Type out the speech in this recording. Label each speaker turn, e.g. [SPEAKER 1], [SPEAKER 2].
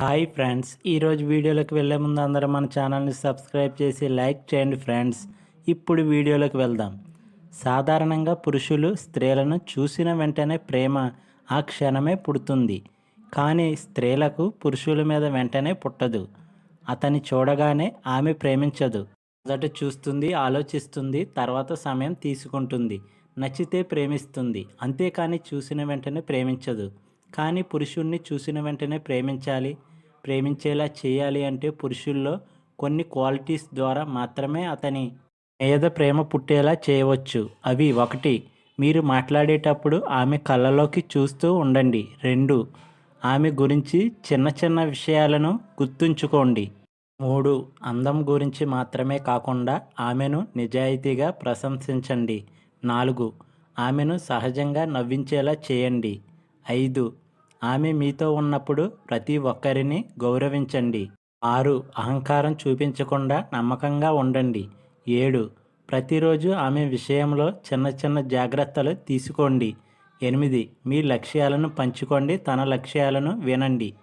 [SPEAKER 1] Hi friends ఈరోజు వీడియోలోకి వెళ్ళే ముందు అందరూ మన ఛానల్ని సబ్స్క్రైబ్ చేసి లైక్ చేయండి ఫ్రెండ్స్. ఇప్పుడు వీడియోలోకి వెళ్దాం. సాధారణంగా పురుషులు స్త్రీలను చూసిన వెంటనే ప్రేమ ఆ క్షణమే పుడుతుంది. కానీ స్త్రీలకు పురుషుల మీద వెంటనే పుట్టదు. అతని చూడగానే ఆమె ప్రేమించదు. మొదట చూస్తుంది ఆలోచిస్తుంది తర్వాత సమయం తీసుకుంటుంది. నచ్చితే ప్రేమిస్తుంది. అంతేకాని చూసిన వెంటనే ప్రేమించదు. కానీ పురుషుణ్ణి చూసిన వెంటనే ప్రేమించాలి? ప్రేమించేలా చేయాలి అంటే పురుషుల్లో కొన్ని క్వాలిటీస్ ద్వారా మాత్రమే అతని మీద ప్రేమ పుట్టేలా చేయవచ్చు. అవి ఒకటి మీరు మాట్లాడేటప్పుడు ఆమె కళ్ళలోకి చూస్తూ ఉండండి. రెండు ఆమె గురించి చిన్న చిన్న విషయాలను గుర్తుంచుకోండి. మూడు అందం గురించి మాత్రమే కాకుండా ఆమెను నిజాయితీగా ప్రశంసించండి. నాలుగు ఆమెను సహజంగా నవ్వించేలా చేయండి. ఐదు ఆమె మీతో ఉన్నప్పుడు ప్రతి ఒక్కరిని గౌరవించండి. ఆరు అహంకారం చూపించకుండా నమ్మకంగా ఉండండి. ఏడు ప్రతిరోజు ఆమె విషయంలో చిన్న చిన్న జాగ్రత్తలు తీసుకోండి. ఎనిమిది మీ లక్ష్యాలను పంచుకోండి. తన లక్ష్యాలను వినండి.